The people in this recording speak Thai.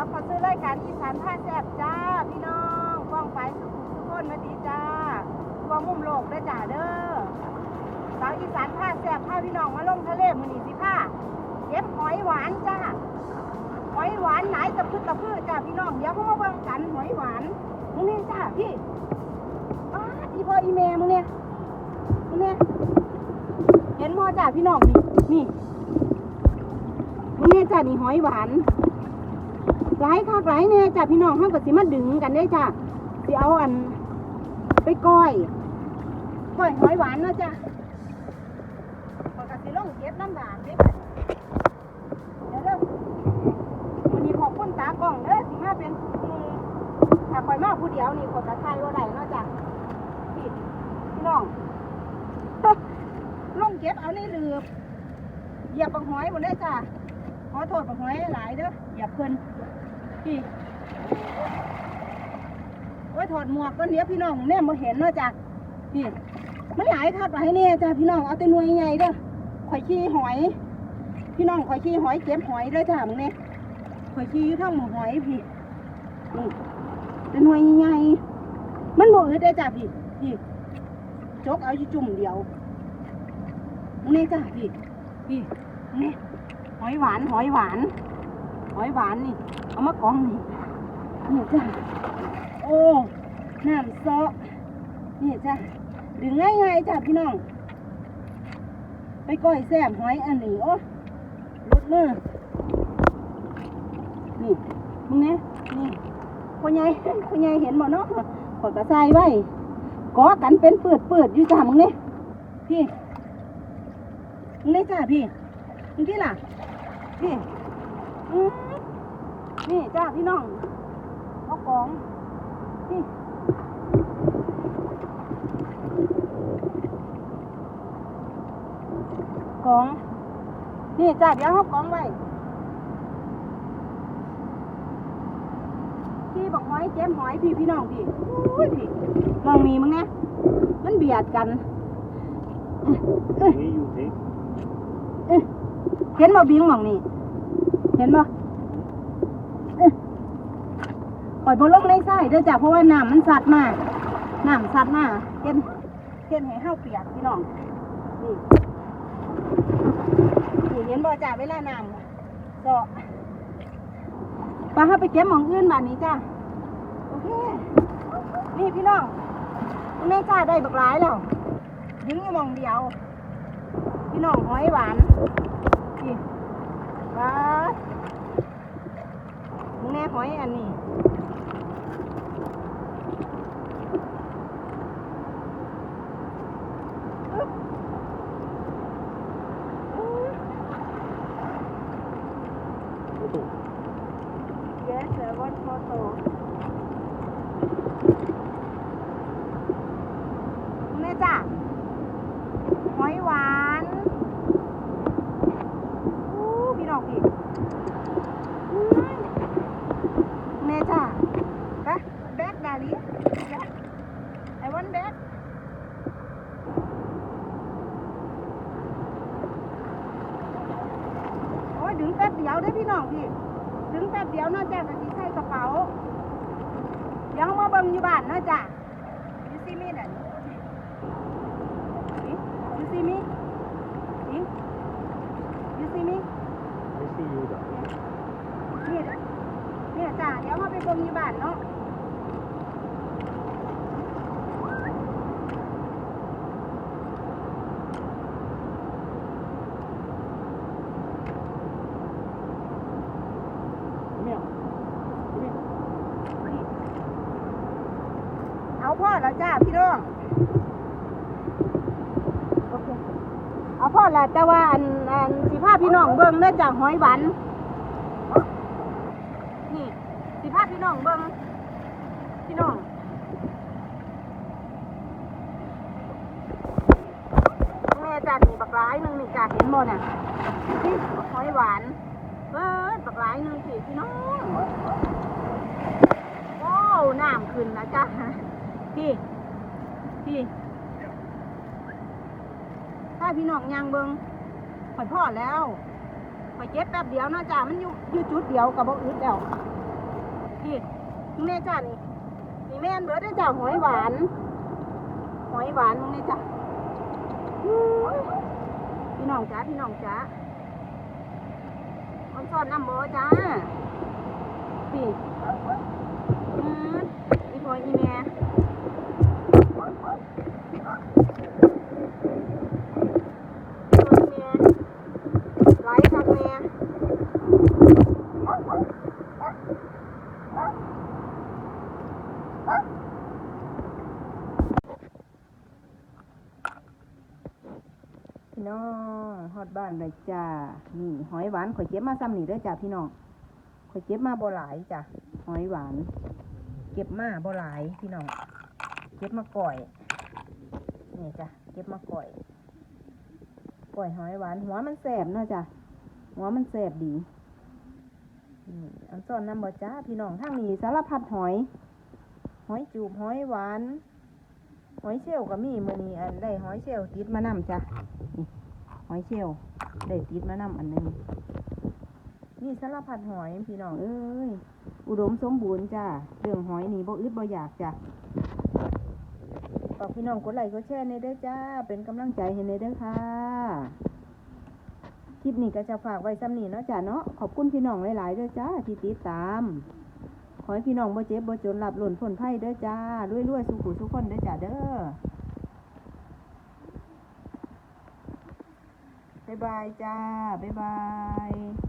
กลับมาซื้อรายการอีสานผ้าแซ่บจ้า พี่น้องกล้องไปสุขุมทุกคนมาดีจ้าทั่วมุมโลกเด้จ้าเด้อสาวอีสานผ้าแซ่บผ้าพี่น้องมาลงทะเลมือนีสิผ้าเก็บหอยหวานจ้าหอยหวานไหนตะพื้นตะพื้นจ้าพี่น้องเดี๋ยวเขามาเบิ่งกันหอยหวานมึงนี่จ้าพี่อ้าอีพ่ออีแม่มึงเนี่ยมึงเนี่ยเห็นมอจ้าพี่น้องนี่นี่มึงเนี่ยจ้านี่หอยหวาน หลายคักหลายแน่จ้ะพี่น้องเฮาก็สิมาดึงกันได้จ้ะสิเอาอัน ไปก้อยก้อยหอยหวานเนาะจ้ะข้อยก็สิลงเก็บน้ำบากเด้เดี๋ยวเด้อวันนี้ขอบคุณตากล้องเด้อสิมาเป็นถ้าข่อยมาผู้เดียวนี่ข่อยก็ถ่ายบ่ได้เนาะจ้ะพี่พี่น้องลงเก็บเอาในเลืบเหยียบบังหอยหมดเลยจ้ะขอโทษบังหอยหลายเด้อเหยียบเพิ่น พี่ โอ้ยถอดหมวกก็เนี้ยพี่น้องแน่มาเห็นเนาะจ้ะพี่ มันหลายคักหลายเนี่ยจ้ะพี่น้องเอาแต่หน่วยใหญ่เด้อข่อยขี้หอย พี่น้องข่อยขี้หอยเก็บหอยเด้อจ้ะมึงเนี่ยข่อยขี้อยู่ทั้งหมหอยพี่นี่แต่หน่วยใหญ่มันบ่อึดได้จ้ะพี่พี่จกเอาอยู่จุ่มเดียวมึงเนี่ยจ้ะพี่พี่มึงเนี่ยหอยหวานหอยหวาน อยหวานนี่ เอามากองนี่นี่จ้ะโอ้น้ำซอนี่จ้ะดึงง่ายๆจ้ะพี่น้อง ไปก้อยแซ่บหอยอันนี้โอ้ลดมือนี่มึงเนี่ยนี่พ่อใหญ่พ่อใหญ่เห็นบ่เนาะขอยกระใส่ไว้กอกันเป็นเปิดเปิดอยู่จ้ะมึงเนี่ยพี่มึงเนี่ยจ้ะพี่มึงที่ล่ะพี่อืม จ้าพี่น้องเอาของนี่ของ นี่จ้าเดี๋ยวเอาของไว้พี่บอกหอยเจ็มหอยพี่พี่น้องพี่อุ้ยพี่มองมีมั้งเนี่ยมันเบียดกันเอ้ยนี่อยู่ที่เอ้ยเห็นบ่บิงหมองนี่เห็นบ่ ปล่อยบนลงในไส้เด้อจ้ะเพราะว่าน้ำมันสัดมากน้ำสัดมากเห็นเห็นให้เฮาเปียกพี่น้องนี่นี่เห็นบ่จ้ะเวลาน้ำก็ปลาเฮาไปเก็บหมองอื่นบ้านนี้จ้ะโอเคนี่พี่น้องแม่จ้าได้บักหลายแล้วยิงอยู่มองเดียว พี่น้องหอยหวานนี่ป ลาแน่หอยอันนี้ Yes, I want photo. แม่จ้ะหอยหวานอู้พี่น้องพี่อื้อแม่จ้ะไปแบกดาลีแบก I want back โอ้ยดึงแป๊บเดียวได้อพี่น้องพี่ ถึงแป๊บเดียวเนาะจ้ะก็สิใส่กระเป๋า เดี๋ยวมาเบิ่งอยู่บ้านเนาะจ้ะ You see me นั่น See? You see me? See? You see me? ไม่ซีอยู่ดอก นี่เนี่ยจ้ะเดี๋ยวมาไปเบิ่งอยู่บ้านเนาะ เนี่ย เอาพ่อแล้วจ้าพี่น้องโอเคเอาพ่อแล้วแต่ว่าอันอันสิพาพี่น้องเบิ่งเด้อจ้าหอยหวานนี่สิพาพี่น้องเบิ่งพี่น้องแม่จ้านี่บักร้ายหนึ่งนี่จ้าเห็นบ่น่ะนี่หอยหวานเบิดบักร้ายหนึ่งสิพี่น้องว้าวน้ำขึ้นนะจ้า พี่พี่ถ้าพี่น้องยางเบิงข่อยพ่อแล้วข่อยเก็บแป๊บเดียวเนาะจ้ามันอยู่อยู่จุดเดียวกับบ่อึดแล้วนี่มึงแน่จ้านี่นี่แม่นเบิดได้จ้าหอยหวานหอยหวานมึงแน่จ้าพี่น้องจ้าพี่น้องจ้ามันซ่อนน้ำโบจ้าพี่อืมอีพอยอีแม่อีพอยอีแม่ไหลครับแม่ พี่น้องฮอด บ้านเลยจ้า นี่ หอยหวานข่อยเก็บมาซ้ำนี่เด้อจ้าพี่น้องข่อยเก็บมาบ่หลายจ้ะหอยหวาน เก็บมาบ่หลายพี่น้อง เก็บมาก่อย นี่จ้ะ เก็บมาก่อย ก่อยหอยหวาน หัวมันแสบเนาะจ้ะ หัวมันแสบดีนี่อันซ่อนน้ำบ่จ้าพี่น้องทางนี้สารพัดหอย หอยจูบหอยหวาน หอยเชลล์ก็มีมือนี้อันได้หอยเชลล์ติดมานำจ้ะ หอยเชลล์ได้ติดมานำอันหนึงนี่สารพัดหอยพี่น้องเอ้ยอุดมสมบูรณ์จ้าเรื่องหอยนี่บ่อึดบ่อยากจ้ะฝากพี่น้องกดไลค์กดแชร์ในเด้จ้า เป็นกำลังใจให้ในเด้ค่ะ คลิปนี้ก็จะฝากไว้ซ้ำนี้เนาะจ้าเนาะ ขอบคุณพี่น้องหลายๆเด้อจ้าที่ติดตาม ขอให้พี่น้องบ่เจ็บบ่จนหลับหล่นพ้นไผ่เด้อจ้า รวยๆสุขุสุขคนเด้อจ้าเด้อ บ๊ายบายจ้า บ๊ายบาย